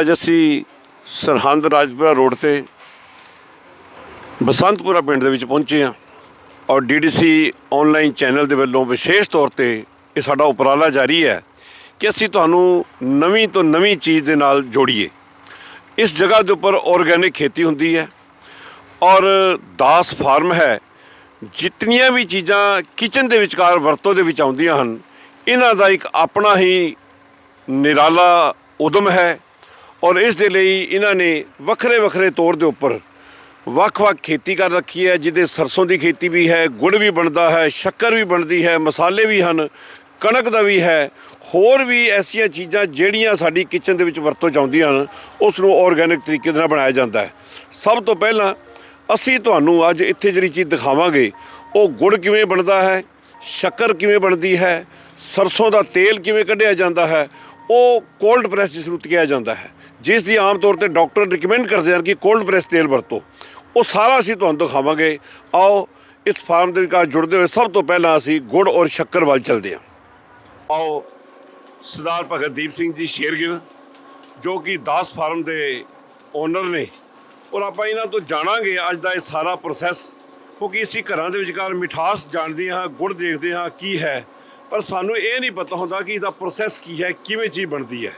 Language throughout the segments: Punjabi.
ਅੱਜ ਅਸੀਂ ਸਰਹੰਦ ਰਾਜਪੁਰਾ ਰੋਡ ਤੇ ਬਸੰਤਪੁਰਾ ਪਿੰਡ ਦੇ ਵਿੱਚ ਪਹੁੰਚੇ ਹਾਂ ਔਰ ਡੀਡੀਸੀ ਆਨਲਾਈਨ ਚੈਨਲ ਦੇ ਵੱਲੋਂ ਵਿਸ਼ੇਸ਼ ਤੌਰ ਤੇ ਇਹ ਸਾਡਾ ਉਪਰਾਲਾ ਜਾਰੀ ਹੈ ਕਿ ਅਸੀਂ ਤੁਹਾਨੂੰ ਨਵੀਂ ਤੋਂ ਨਵੀਂ ਚੀਜ਼ ਦੇ ਨਾਲ ਜੋੜੀਏ। ਇਸ ਜਗ੍ਹਾ ਦੇ ਉੱਪਰ ਆਰਗੈਨਿਕ ਖੇਤੀ ਹੁੰਦੀ ਹੈ ਔਰ ਦਾਸ ਫਾਰਮ ਹੈ। ਜਿਤਨੀਆਂ ਵੀ ਚੀਜ਼ਾਂ ਕਿਚਨ ਦੇ ਵਿਚਕਾਰ ਵਰਤੋਂ ਦੇ ਵਿੱਚ ਆਉਂਦੀਆਂ ਹਨ, ਇਹਨਾਂ ਦਾ ਇੱਕ ਆਪਣਾ ਹੀ ਨਿਰਾਲਾ ਉਦਮ ਹੈ ਔਰ ਇਸ ਦੇ ਲਈ ਇਹਨਾਂ ਨੇ ਵੱਖਰੇ ਵੱਖਰੇ ਤੌਰ ਦੇ ਉੱਪਰ ਵੱਖ-ਵੱਖ ਖੇਤੀ ਕਰ ਰੱਖੀ ਹੈ, ਜਿਹਦੇ ਸਰਸੋਂ ਦੀ ਖੇਤੀ ਵੀ ਹੈ, ਗੁੜ ਵੀ ਬਣਦਾ ਹੈ, ਸ਼ੱਕਰ ਵੀ ਬਣਦੀ ਹੈ, ਮਸਾਲੇ ਵੀ ਹਨ, ਕਣਕ ਦਾ ਵੀ ਹੈ। ਹੋਰ ਵੀ ਐਸੀਆਂ ਚੀਜ਼ਾਂ ਜਿਹੜੀਆਂ ਸਾਡੀ ਕਿਚਨ ਦੇ ਵਿੱਚ ਵਰਤੋਂ 'ਚ ਆਉਂਦੀਆਂ ਹਨ, ਉਸ ਨੂੰ ਆਰਗੈਨਿਕ ਤਰੀਕੇ ਦੇ ਨਾਲ ਬਣਾਇਆ ਜਾਂਦਾ ਹੈ। ਸਭ ਤੋਂ ਪਹਿਲਾਂ ਅਸੀਂ ਤੁਹਾਨੂੰ ਅੱਜ ਇੱਥੇ ਜਿਹੜੀ ਚੀਜ਼ ਦਿਖਾਵਾਂਗੇ, ਉਹ ਗੁੜ ਕਿਵੇਂ ਬਣਦਾ ਹੈ, ਸ਼ੱਕਰ ਕਿਵੇਂ ਬਣਦੀ ਹੈ, ਸਰਸੋਂ ਦਾ ਤੇਲ ਕਿਵੇਂ ਕੱਢਿਆ ਜਾਂਦਾ ਹੈ, ਉਹ ਕੋਲਡ ਪ੍ਰੈਸ ਜਿਸ ਨੂੰ ਕਿਹਾ ਜਾਂਦਾ ਹੈ। ਜਿਸ ਦੀ ਆਮ ਤੌਰ ਤੇ ਡਾਕਟਰ ਰეკਮੈਂਡ ਕਰਦੇ ਹਨ ਕਿ ਕੋਲਡ ਪ੍ਰੈਸ ਤੇਲ ਵਰਤੋ। ਉਹ ਸਾਰਾ ਅਸੀਂ ਤੁਹਾਨੂੰ ਦਿਖਾਵਾਂਗੇ। ਆਓ, ਇਸ ਫਾਰਮ ਦੇ ਨਾਲ ਜੁੜਦੇ ਹੋਏ ਸਭ ਤੋਂ ਪਹਿਲਾਂ ਅਸੀਂ ਗੁੜ ਔਰ ਸ਼ੱਕਰ ਵੱਲ ਚੱਲਦੇ ਹਾਂ। ਆਓ, ਸਰਦਾਰ ਭਗਤ ਦੀਪ ਸਿੰਘ ਜੀ ਸ਼ੇਰਗਿੱਲ, ਜੋ ਕਿ ਦਾਸ ਫਾਰਮ ਦੇ ਓਨਰ ਨੇ। ਔਰ ਆਪਾਂ ਇਹਨਾਂ ਤੋਂ ਜਾਣਾਂਗੇ ਅੱਜ ਦਾ ਇਹ ਸਾਰਾ ਪ੍ਰੋਸੈਸ ਕਿਉਂਕਿ ਅਸੀਂ ਘਰਾਂ ਦੇ ਵਿਚਕਾਰ ਮਿਠਾਸ ਜਾਣਦੇ ਹਾਂ, ਗੁੜ ਦੇਖਦੇ ਹਾਂ, ਕੀ ਹੈ। ਪਰ ਸਾਨੂੰ ਇਹ ਨਹੀਂ ਪਤਾ ਹੁੰਦਾ ਕਿ ਇਹਦਾ ਪ੍ਰੋਸੈਸ ਕੀ ਹੈ, ਕਿਵੇਂ ਚੀਜ਼ ਬਣਦੀ ਹੈ।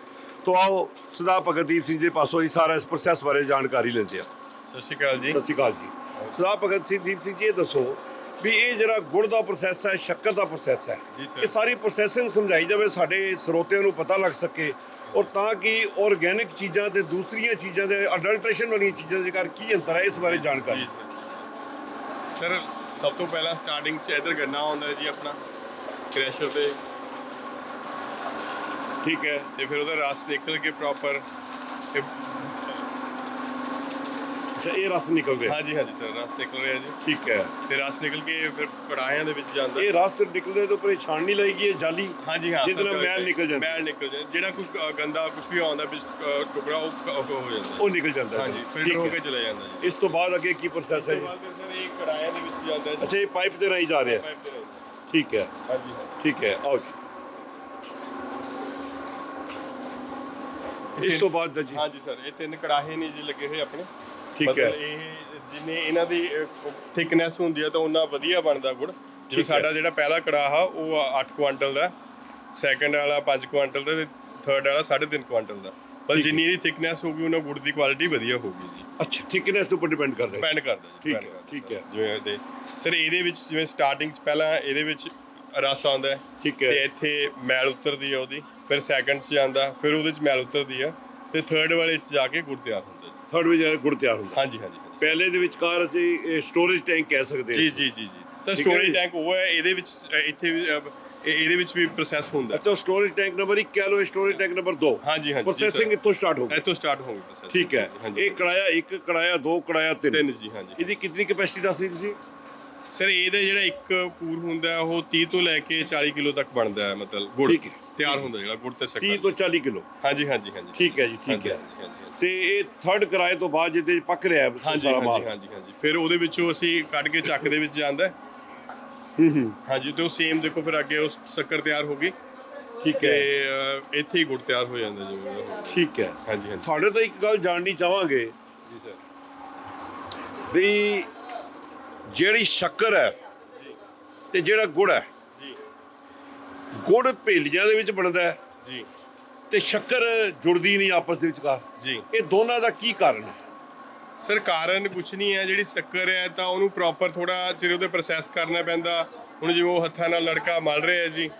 ਤੋਂ ਆਓ ਸਰਦਾਰ ਭਗਤਦੀਪ ਸਿੰਘ ਜੀ ਪਾਸੋਂ ਹੀ ਸਾਰਾ ਇਸ ਪ੍ਰੋਸੈਸ ਬਾਰੇ ਜਾਣਕਾਰੀ ਲੈਂਦੇ ਹਾਂ ਸਤਿ ਸ਼੍ਰੀ ਅਕਾਲ ਜੀ। ਸਤਿ ਸ਼੍ਰੀ ਅਕਾਲ ਜੀ। ਸਰਦਾਰ ਭਗਤ ਸਿੰਘ ਦੀਪ ਸਿੰਘ ਜੀ ਇਹ ਦੱਸੋ ਵੀ ਇਹ ਜਿਹੜਾ ਗੁੜ ਦਾ ਪ੍ਰੋਸੈਸ ਹੈ ਸ਼ੱਕਰ ਦਾ ਪ੍ਰੋਸੈਸ ਹੈ ਇਹ ਸਰ ਪ੍ਰੋਸੈਸਿੰਗ ਸਮਝਾਈ ਜਾਵੇ ਸਾਡੇ ਸਰੋਤਿਆਂ ਨੂੰ ਪਤਾ ਲੱਗ ਸਕੇ ਔਰ ਤਾਂ ਕਿ ਆਰਗੈਨਿਕ ਚੀਜ਼ਾਂ ਤੇ ਦੂਸਰੀਆਂ ਚੀਜ਼ਾਂ ਦੇ ਅਡਲਟ੍ਰੇਸ਼ਨ ਵਾਲੀਆਂ ਚੀਜ਼ਾਂ ਦੇ ਵਿਚਕਾਰ ਕੀ ਅੰਤਰ ਹੈ ਇਸ ਬਾਰੇ ਜਾਣਕਾਰੀ। ਸਰ ਸਭ ਤੋਂ ਪਹਿਲਾਂ ਸਟਾਰਟਿੰਗ 'ਚ ਇਧਰ ਗੰਨਾ ਆਉਂਦਾ ਹੈ ਜੀ ਆਪਣਾ। ਕ੍ਰੈਸ਼ਰ ਤੇ ਠੀਕ ਹੈ। ਤੇ ਫਿਰ ਉਹਦਾ ਰਸ ਨਿਕਲ ਕੇ ਪ੍ਰੋਪਰ ਅੱਛਾ ਇਹ ਰਸ ਨਿਕਲ ਰਿਹਾ। ਹਾਂਜੀ ਹਾਂਜੀ ਸਰ ਰਸ ਨਿਕਲ ਰਿਹਾ ਜੀ। ਠੀਕ ਹੈ। ਤੇ ਰਸ ਨਿਕਲ ਕੇ ਫਿਰ ਕੜਾਹਿਆਂ ਦੇ ਵਿੱਚ ਜਾਂਦਾ। ਇਹ ਰਸ ਤੇ ਨਿਕਲਦੇ ਤੋਂ ਪਰੇ ਛਾਣਨੀ ਲਈਗੀ ਇਹ ਜਾਲੀ। ਹਾਂਜੀ ਹਾਂ ਜਿਹਦੇ ਨਾਲ ਮੈਲ। ਨਿਕਲ ਜਾਂਦਾ। ਮੈਲ ਨਿਕਲ ਜਾਂਦਾ। ਜਿਹੜਾ ਕੋਈ ਗੰਦਾ ਕੁਝ ਵੀ ਆਉਂਦਾ ਵਿੱਚ ਟੁਕੜਾ ਉਹ ਹੋ ਜਾਂਦਾ। ਉਹ ਨਿਕਲ ਜਾਂਦਾ। ਹਾਂਜੀ ਠੀਕ ਫਿਲਟਰ ਹੋ। ਕੇ ਚਲਾ ਜਾਂਦਾ ਜੀ। ਇਸ ਤੋਂ ਬਾਅਦ ਅੱਗੇ ਕੀ ਪ੍ਰੋਸੈਸ ਹੈ ਤੋਂ ਜੀ? ਬਾਅਦ ਸਰ ਇਹ ਕੜਾਹਿਆਂ ਦੇ ਵਿੱਚ ਜਾਂਦਾ ਹੈ ਅੱਛਾ ਇਹ ਪਾਈਪ ਦੇ ਰਾਹੀਂ ਜਾ ਰਿਹਾ। ਹੈ। ਪਾਈਪ ਦੇ ਰਾਹੀਂ। ਠੀਕ ਹੈ। ਹਾਂਜੀ ਠੀਕ ਹੈ ਆਓ ਇਸ ਤੋਂ ਬਾਅਦ ਦਾ ਜੀ। ਹਾਂਜੀ ਸਰ ਇਹ ਤਿੰਨ ਕੜਾਹੇ ਨੇ ਜੀ ਲੱਗੇ ਹੋਏ ਆਪਣੇ। ਠੀਕ ਹੈ। ਇਹ ਜਿੰਨੇ ਇਹਨਾਂ ਦੀ ਥਿਕਨੈਸ ਹੁੰਦੀ ਹੈ ਤਾਂ ਉਹਨਾਂ ਵਧੀਆ ਬਣਦਾ ਗੁੜ। ਜਿਵੇਂ। ਸਾਡਾ ਜਿਹੜਾ ਪਹਿਲਾ ਕੜਾਹਾ ਉਹ 8 ਕੁਆਂਟਲ ਦਾ। ਸੈਕੰਡ ਵਾਲਾ 5 ਕੁਆਂਟਲ ਦਾ ਤੇ ਥਰਡ ਵਾਲਾ 3.5 ਕੁਆਂਟਲ ਦਾ। ਪਰ। ਜਿੰਨੀ ਇਹਦੀ ਥਿਕਨੈਸ ਹੋਊਗੀ ਉਹਨਾਂ ਗੁੜ ਦੀ ਕੁਆਲਿਟੀ ਵਧੀਆ ਹੋਊਗੀ ਜੀ। ਅੱਛਾ ਥਿਕਨੈਸ ਦੇ ਉੱਪਰ ਡਿਪੈਂਡ ਕਰਦਾ ਹੈ। ਡਿਪੈਂਡ ਕਰਦਾ ਜੀ ਠੀਕ ਹੈ, ਠੀਕ। ਹੈ। ਜਿਵੇਂ ਤੇ ਸਰ ਇਹਦੇ ਵਿੱਚ ਜਿਵੇਂ ਸਟਾਰਟਿੰਗ ਚ ਪਹਿਲਾਂ ਇਹਦੇ ਵਿੱਚ ਰਸ ਆਉਂਦਾ ਹੈ। ਠੀਕ ਤੇ ਹੈ ਇੱਥੇ ਮੈਲ ਉਤਰਦੀ ਹੈ ਉਹਦੀ। ਫਿਰ ਸੈਕੰਡ ਚ ਜਾਂਦਾ ਫਿਰ ਉਹਦੇ ਚ ਮੈਲ ਉਤਰਦੀ ਹੈ ਤੇ ਥਰਡ ਵਾਲੇ ਚ ਜਾ ਕੇ ਗੁੜ ਤਿਆਰ ਹੁੰਦਾ ਜੀ। ਥਰਡ ਵਿੱਚ ਗੁੜ ਤਿਆਰ ਹੁੰਦਾ। ਹਾਂਜੀ ਹਾਂਜੀ ਹਾਂਜੀ। ਪਹਿਲੇ ਦੇ ਵਿਚਕਾਰ ਅਸੀਂ ਸਟੋਰੇਜ ਟੈਂਕ ਕਹਿ ਸਕਦੇ ਹਾਂ ਜੀ ਜੀ ਜੀ ਜੀ। ਸਰ ਠੀਕ ਹੈ ਸਟੋਰੇਜ। ਟੈਂਕ ਉਹ ਹੈ ਇਹਦੇ ਵਿੱਚ ਅ, ਇੱਥੇ ਵੀ, ਅ, ਇਹ- ਇਹਦੇ ਵਿੱਚ ਵੀ ਪ੍ਰੋਸੈਸ ਹੁੰਦਾ ਹੈ। ਅੱਛਾ ਸਟੋਰੇਜ ਟੈਂਕ ਨੰਬਰ 1 ਕਹਿ ਲਓ ਸਟੋਰੇਜ ਟੈਂਕ ਨੰਬਰ 2 ਹਾਂਜੀ ਹਾਂਜੀ ਪ੍ਰੋਸੈਸਿੰਗ ਇੱਥੋਂ ਸਟਾਰਟ ਹੋ ਗਈ। ਇੱਥੋਂ ਸਟਾਰਟ ਹੋਊਗੀ ਪ੍ਰੋਸੈਸ ਠੀਕ ਹੈ। ਇਹ ਕੜਾਇਆ 1 ਕੜਾਇਆ 2 ਕੜਾਇਆ 3 ਤਿੰਨ। ਜੀ ਹਾਂਜੀ। ਇਹਦੀ ਕਿੰਨੀ ਕੈਪੈਸਿਟੀ ਦੱਸੀ ਤੁਸੀਂ? ਸਰ ਇਹਦਾ ਜਿਹੜਾ ਇੱਕ ਪੂਰ ਹੁੰਦਾ ਉਹ 30 ਤੋਂ ਲੈ ਕੇ 40 ਕਿਲੋ ਤੱਕ ਬਣਦਾ ਹੈ ਮਤਲਬ ਗੁੜ। ਠੀਕ ਹੈ। ਤਿਆਰ ਹੁੰਦਾ ਜਿਹੜਾ ਗੁੜ ਤੇ 30 ਸ਼ੱਕਰ ਤੋਂ 40 ਕਿਲੋ। ਹਾਂਜੀ ਹਾਂਜੀ ਹਾਂਜੀ। ਠੀਕ ਹੈ ਜੀ ਠੀਕ ਹਾਂਜੀ, ਹੈ। ਹਾਂਜੀ, ਹਾਂਜੀ, ਹਾਂਜੀ। ਤੇ ਇਹ ਥਰਡ ਕਰਾਏ ਤੋਂ ਬਾਅਦ ਜਿਹਦੇ 'ਚ ਪੱਕ ਰਿਹਾ ਹੈ ਹਾਂਜੀ ਸਾਰਾ ਹਾਂਜੀ ਮਾਲ। ਹਾਂਜੀ ਹਾਂਜੀ। ਫਿਰ ਉਹਦੇ ਵਿੱਚੋਂ ਅਸੀਂ ਕੱਢ ਕੇ ਚੱਕ ਦੇ ਵਿੱਚ ਜਾਂਦਾ ਹੈ। ਹੂੰ ਹੂੰ। ਹਾਂਜੀ ਤੇ ਉਹ ਸੇਮ ਦੇਖੋ ਫਿਰ ਅੱਗੇ ਉਹ ਸ਼ੱਕਰ ਤਿਆਰ ਹੋ ਗਈ। ਠੀਕ ਤੇ ਹੈ। ਅ, ਇੱਥੇ ਹੀ ਗੁੜ ਤਿਆਰ ਹੋ ਜਾਂਦਾ ਜਿਵੇਂ ਉਹ ਹੋ ਗਿਆ। ਠੀਕ ਹੈ। ਹਾਂਜੀ ਹਾਂਜੀ। ਤੁਹਾਡੇ ਤੋਂ ਇੱਕ ਗੱਲ ਜਾਣਨੀ ਚਾਹਾਂਗੇ। ਜੀ ਸਰ ਵੀ ਜਿਹੜੀ ਸ਼ੱਕਰ ਹੈ ਤੇ ਜਿਹੜਾ ਗੁੜ ਹੈ। ਜੀ। ਗੁੜ ਭੇਲੀਆਂ ਦੇ ਵਿੱਚ ਬਣਦਾ ਹੈ ਜੀ। ਤੇ ਸ਼ੱਕਰ ਜੁੜਦੀ ਨਹੀਂ ਆਪਸ ਦੇ ਵਿਚਕਾਰ। ਜੀ। ਇਹ ਦੋਨਾਂ ਦਾ ਕੀ ਕਾਰਨ ਹੈ? ਸਰ ਕਾਰਨ ਕੁਛ ਨਹੀਂ ਹੈ ਜਿਹੜੀ ਸ਼ੱਕਰ ਹੈ ਤਾਂ ਉਹਨੂੰ ਪ੍ਰੋਪਰ ਥੋੜਾ ਚਿਰ ਉਹਦੇ ਪ੍ਰੋਸੈਸ ਕਰਨਾ ਪੈਂਦਾ। ਹੁਣ ਜਿਵੇਂ ਉਹ ਹੱਥਾਂ ਨਾਲ ਲੜਕਾ ਮਲ ਰਿਹਾ ਜੀ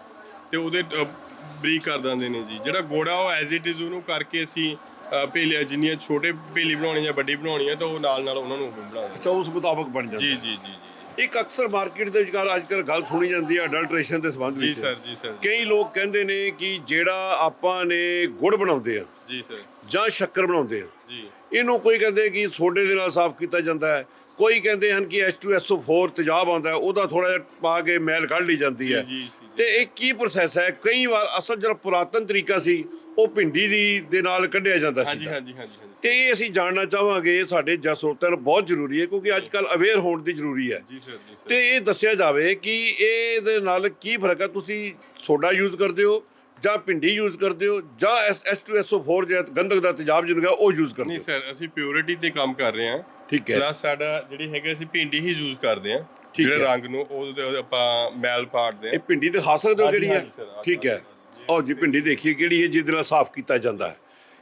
ਤੇ ਉਹਦੇ ਬਰੀਕ ਕਰ ਦਿੰਦੇ ਨੇ ਜੀ। ਜਿਹੜਾ ਗੋੜਾ ਉਹ ਐਜ਼ ਇਟ ਇਜ਼ ਉਹਨੂੰ ਕਰਕੇ ਅਸੀਂ ਅ, ਭੇਲੀ ਜਿੰਨੀਆਂ ਛੋਟੇ ਭੇਲੀ ਬਣਾਉਣੀ ਜਾਂ ਵੱਡੀ ਬਣਾਉਣੀ ਹੈ ਤਾਂ ਉਹ ਨਾਲ ਨਾਲ ਉਹਨਾਂ ਨੂੰ ਬਣਾਉਂਦੇ ਅੱਛਾ ਉਸ ਮੁਤਾਬਕ ਬਣ ਜਾਂਦਾ। ਜੀ। ਜੀ ਜੀ ਜੀ। ਇੱਕ ਅਕਸਰ ਮਾਰਕੀਟ ਦੇ ਵਿਚਕਾਰ ਅੱਜ ਕੱਲ੍ਹ ਗੱਲ ਸੁਣੀ ਜਾਂਦੀ ਹੈ ਅਡਲਟ੍ਰੇਸ਼ਨ ਦੇ ਸੰਬੰਧ ਜੀ ਵਿੱਚ। ਸਰ ਜੀ ਸਰ। ਕਈ ਲੋਕ ਕਹਿੰਦੇ ਨੇ ਕਿ ਜਿਹੜਾ ਆਪਾਂ ਨੇ ਗੁੜ ਬਣਾਉਂਦੇ ਆ ਜੀ ਸਰ। ਜਾਂ ਸ਼ੱਕਰ ਬਣਾਉਂਦੇ ਆ ਜੀ। ਇਹਨੂੰ ਕੋਈ ਕਹਿੰਦੇ ਕਿ ਸੋਡੇ ਦੇ ਨਾਲ ਸਾਫ਼ ਕੀਤਾ ਜਾਂਦਾ ਹੈ। ਕੋਈ ਕਹਿੰਦੇ ਹਨ ਕਿ H2SO4 ਤੇਜ਼ਾਬ ਆਉਂਦਾ ਹੈ ਉਹਦਾ ਥੋੜਾ ਜਿਹਾ ਪਾ ਕੇ ਮੈਲ ਕੱਢ ਲਈ ਜਾਂਦੀ ਹੈ। ਜੀ ਜੀ ਤੇ ਇਹ ਕੀ ਪ੍ਰੋਸੈਸ ਹੈ? ਕਈ ਵਾਰ ਅਸਲ ਜਿਹੜਾ ਪੁਰਾਤਨ ਤਰੀਕਾ ਸੀ ਉਹ ਭਿੰਡੀ ਦੀ ਦੇ ਨਾਲ ਕੱਢਿਆ ਜਾਂਦਾ ਸੀ ਹਾਂਜੀ ਹਾਂਜੀ ਹਾਂਜੀ ਤੇ ਇਹ ਅਸੀਂ ਜਾਣਨਾ ਚਾਹਾਂਗੇ ਸਾਡੇ ਜਸੋਤਰ ਬਹੁਤ ਜ਼ਰੂਰੀ ਹੈ ਕਿਉਂਕਿ ਅੱਜ ਕੱਲ ਅਵੇਅਰ ਹੋਣ ਦੀ ਜ਼ਰੂਰੀ ਹੈ। ਜੀ ਸਰ ਜੀ ਸਰ ਤੇ ਇਹ ਦੱਸਿਆ ਜਾਵੇ ਕਿ ਇਹਦੇ ਨਾਲ ਕੀ ਫ਼ਰਕ ਹੈ ਤੁਸੀਂ ਸੋਡਾ ਯੂਜ਼ ਕਰਦੇ ਹੋ ਜਾਂ ਭਿੰਡੀ ਯੂਜ਼ ਕਰਦੇ ਹੋ ਜਾਂ H2SO4 ਜਿਹੜਾ ਗੰਧਕ ਦਾ ਤੇਜ਼ਾਬ ਕਹਿੰਦੇ ਉਹ ਯੂਜ਼ ਕਰਦੇ ਨਹੀਂ ਸਰ ਅਸੀਂ ਪਿਓਰਿਟੀ ਤੇ ਕੰਮ ਕਰ ਰਹੇ ਹਾਂ। ਠੀਕ ਹੈ। ਪਲੱਸ ਸਾਡਾ ਜਿਹੜੀ ਹੈਗਾ ਅਸੀਂ ਭਿੰਡੀ ਹੀ ਯੂਜ਼ ਕਰਦੇ ਹਾਂ। ਜਿਹੜੇ। ਰੰਗ ਨੂੰ ਉਹਦੇ ਆਪਾਂ ਮੈਲ ਪਾੜਦੇ ਇਹ ਹਾਂ ਭਿੰਡੀ ਦਿਖਾ ਸਕਦੇ ਹੋ ਜਿਹੜੀ ਹੈ। ਠੀਕ ਹੈ। ਔਰ ਜੀ ਭਿੰਡੀ ਦੇਖੀਏ ਕਿਹੜੀ ਹੈ ਜਿਹਦੇ ਨਾਲ ਸਾਫ਼ ਕੀਤਾ ਜਾਂਦਾ ਹੈ।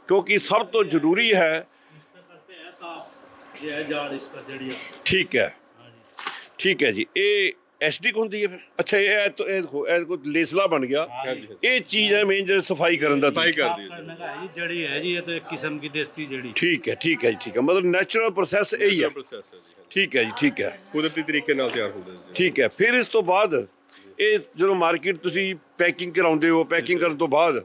ਕਿਉਂਕਿ ਸਭ ਤੋਂ ਜ਼ਰੂਰੀ ਹੈ ਠੀਕ ਹੈ। ਠੀਕ ਹੈ ਜੀ। ਇਹ ਐਸਡਿਕ ਹੁੰਦੀ ਹੈ ਅੱਛਾ ਇਹ ਇਹ ਕੋ ਲੇਸਲਾ ਬਣ ਗਿਆ। ਇਹ ਚੀਜ਼ ਹੈ ਮੇਨ ਜਿਹੜੀ ਸਫ਼ਾਈ ਕਰਨ ਦਾ ਸਫ਼ਾਈ ਕਰਦੀ ਹੈ। ਜੜੀ ਹੈ ਜੀ ਇਹ ਤਾਂ ਇੱਕ ਕਿਸਮ ਦੀ ਦੇਸੀ ਜੜੀ ਠੀਕ ਹੈ ਠੀਕ ਹੈ ਜੀ ਠੀਕ ਹੈ। ਮਤਲਬ ਨੈਚੁਰਲ ਪ੍ਰੋਸੈਸ ਇਹੀ ਹੈ। ਠੀਕ ਹੈ ਜੀ ਠੀਕ ਹੈ। ਕੁਦਰਤੀ ਤਰੀਕੇ ਨਾਲ ਤਿਆਰ ਹੁੰਦਾ ਠੀਕ ਹੈ। ਫਿਰ ਇਸ ਤੋਂ ਬਾਅਦ ਇਹ ਜਦੋਂ ਮਾਰਕੀਟ ਤੁਸੀਂ ਪੈਕਿੰਗ ਕਰਾਉਂਦੇ ਹੋ ਪੈਕਿੰਗ ਕਰਨ ਤੋਂ ਬਾਅਦ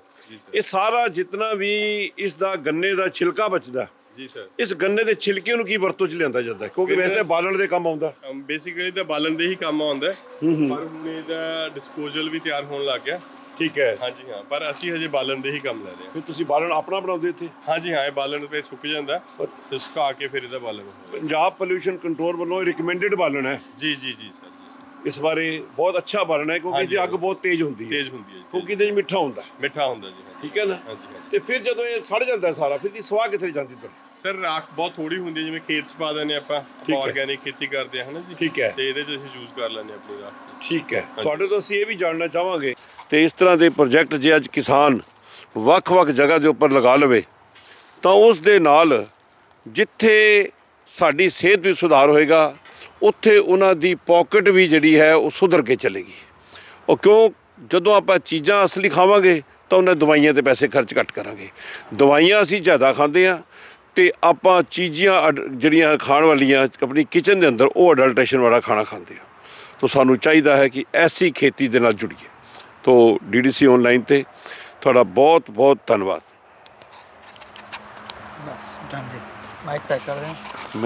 ਇਹ ਸਰ ਜਿੰਨਾ ਵੀ ਇਸ ਦਾ ਗੰਨੇ ਦਾ ਛਿਲਕਾ ਬਚਦਾ ਜੀ ਸਰ। ਇਸ ਗੰਨੇ ਦੇ ਛਿਲਕੇ ਨੂੰ ਕੀ ਵਰਤੋਂ ਚ ਲਿਆਂਦਾ ਜਾਂਦਾ? ਕਿਉਂਕਿ ਵੈਸੇ ਤਾਂ ਬਾਲਣ ਦੇ ਕੰਮ ਆਉਂਦਾ। ਬੇਸਿਕਲੀ ਤਾਂ ਬਾਲਣ ਦੇ ਹੀ ਕੰਮ ਆਉਂਦਾ ਪਰ ਹੁਣ ਇਹਦਾ ਡਿਸਪੋਜ਼ਲ ਵੀ ਤਿਆਰ ਹੋਣ ਲੱਗ ਗਿਆ। ਠੀਕ ਹੈ। ਹਾਂਜੀ ਹਾਂ। ਪਰ ਅਸੀਂ ਹਜੇ ਬਾਲਣ ਦੇ ਹੀ ਕੰਮ ਲੈ ਰਹੇ ਹਾਂ। ਫਿਰ ਤੁਸੀਂ ਬਾਲਣ ਆਪਣਾ ਬਣਾਉਂਦੇ ਇੱਥੇ? ਹਾਂਜੀ ਹਾਂ। ਇਹ ਬਾਲਣ ਤੇ ਸੁੱਕ ਜਾਂਦਾ। ਤੇ ਸੁਕਾ ਕੇ ਫਿਰ ਇਹਦਾ ਬਾਲਣ। ਪੰਜਾਬ ਪੋਲੂਸ਼ਨ ਕੰਟਰੋਲ ਵੱਲੋਂ ਰਿਕਮੈਂਡਡ ਬਾਲਣ ਹੈ। ਜੀ ਜੀ ਜੀ ਸਰ। ਇਸ ਬਾਰੇ ਬਹੁਤ ਅੱਛਾ ਬਾਲਣ ਹੈ ਕਿਉਂਕਿ ਹਾਂਜੀ, ਇਹਦੀ ਅੱਗ ਹਾਂਜੀ। ਬਹੁਤ ਤੇਜ਼ ਹੁੰਦੀ ਹੈ। ਤੇਜ਼ ਹੁੰਦੀ ਹੈ ਜੀ ਕਿਉਂਕਿ ਇਹਦੇ ਵਿੱਚ ਮਿੱਠਾ ਹੁੰਦਾ ਹੈ। ਮਿੱਠਾ ਹੁੰਦਾ ਜੀ ਹਾਂਜੀ। ਠੀਕ ਹੈ ਨਾ? ਹਾਂਜੀ ਹਾਂਜੀ। ਤੇ ਫਿਰ ਜਦੋਂ ਇਹ ਸੜ ਜਾਂਦਾ ਹੈ ਸਾਰਾ ਫਿਰ ਦੀ ਸਵਾਹ ਕਿੱਥੇ ਜਾਂਦੀ ਤੁਹਾਡੀ ਸਰ ਰਾਖ ਬਹੁਤ ਥੋੜੀ ਹੁੰਦੀ ਹੈ ਜਿਵੇਂ ਖੇਤ ਚ ਪਾ ਦਿੰਦੇ ਆਪਾਂ ਠੀਕ ਹੈ। ਆਰਗੈਨਿਕ ਖੇਤੀ ਕਰਦੇ ਹਾਂ ਹਨਾ ਜੀ? ਠੀਕ ਹੈ। ਤੇ ਇਹਦੇ ਚ ਅਸੀਂ ਯੂਜ਼ ਕਰ ਲੈਂਦੇ ਹਾਂ ਆਪਣੀ ਰਾਖ ਠੀਕ ਹੈ। ਤੁਹਾਡੇ ਤੋਂ ਅਸੀਂ ਇਹ ਵੀ ਜਾਣਨਾ ਚਾਹਾਂਗੇ ਤੇ ਇਸ ਤਰ੍ਹਾਂ ਦੇ ਪ੍ਰੋਜੈਕਟ ਜੇ ਅੱਜ ਕਿਸਾਨ ਵੱਖ-ਵੱਖ ਜਗ੍ਹਾ ਦੇ ਉੱਪਰ ਲਗਾ ਲਵੇ ਤਾਂ ਉਸ ਦੇ ਨਾਲ ਜਿੱਥੇ ਸਾਡੀ ਸਿਹਤ ਵੀ ਸੁਧਾਰ ਹੋਏਗਾ ਉੱਥੇ ਉਹਨਾਂ ਦੀ ਪਾਕਟ ਵੀ ਜਿਹੜੀ ਹੈ ਉਹ ਸੁਧਰ ਕੇ ਚਲੇਗੀ। ਉਹ ਕਿਉਂ? ਜਦੋਂ ਆਪਾਂ ਚੀਜ਼ਾਂ ਅਸਲੀ ਖਾਵਾਂਗੇ ਤਾਂ ਉਹਨਾਂ ਦਵਾਈਆਂ ਤੇ ਪੈਸੇ ਖਰਚ ਘੱਟ ਕਰਾਂਗੇ। ਦਵਾਈਆਂ ਅਸੀਂ ਜ਼ਿਆਦਾ ਖਾਂਦੇ ਆ ਤੇ ਆਪਾਂ ਚੀਜ਼ਾਂ ਜਿਹੜੀਆਂ ਖਾਣ ਵਾਲੀਆਂ ਆਪਣੀ ਕਿਚਨ ਦੇ ਅੰਦਰ ਉਹ ਅਡਲਟ੍ਰੇਸ਼ਨ ਵਾਲਾ ਖਾਣਾ ਖਾਂਦੇ ਆ ਤਾਂ ਸਾਨੂੰ ਚਾਹੀਦਾ ਹੈ ਕਿ ਐਸੀ ਖੇਤੀ ਦੇ ਨਾਲ ਜੁੜੀਏ। ਤੋਂ ਡੀਡੀਸੀ ਆਨਲਾਈਨ ਤੇ ਤੁਹਾਡਾ ਬਹੁਤ ਬਹੁਤ ਧੰਨਵਾਦ। ਬਸ ਡਨ ਜੀ। ਮਾਈਕ ਪੈਕ ਕਰ ਰਹੇ